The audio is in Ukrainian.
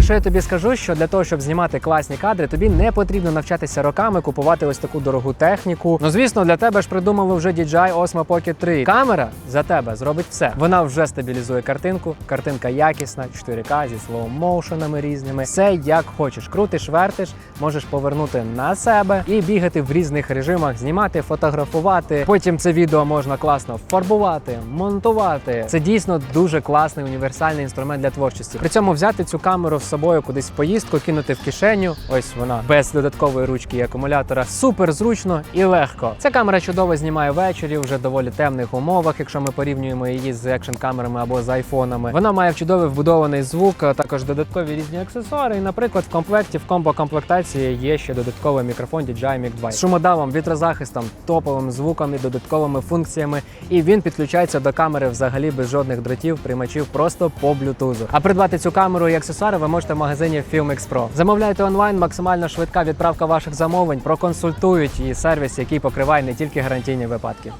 якщо я тобі скажу, що для того, щоб знімати класні кадри, тобі не потрібно навчатися роками купувати ось таку дорогу техніку. Ну звісно, для тебе ж придумали вже DJI Osmo Pocket 3. Камера за тебе зробить все. Вона вже стабілізує картинку. Картинка якісна, 4К зі слоу-моушенами різними. Все як хочеш. Крутиш, вертиш, можеш повернути на себе і бігати в різних режимах, знімати, фотографувати. Потім це відео можна класно фарбувати, монтувати. Це дійсно дуже класний універсальний інструмент для творчості. При цьому взяти цю камеру собою кудись в поїздку, кинути в кишеню. Ось вона без додаткової ручки і акумулятора. Супер зручно і легко. Ця камера чудово знімає ввечері, вже доволі темних умовах, якщо ми порівнюємо її з екшн камерами або з айфонами. Вона має чудовий вбудований звук, також додаткові різні аксесуари. І, наприклад, в комплекті в комбо-комплектації є ще додатковий мікрофон DJI Mic 2 з шумодавом, вітрозахистом, топовим звуком і додатковими функціями. І він підключається до камери взагалі без жодних дротів, приймачів просто по блютузу. А придбати цю камеру і аксесуари ви можете в магазині FilmX. Замовляйте онлайн, максимально швидка відправка ваших замовлень, проконсультують і сервіс, який покриває не тільки гарантійні випадки.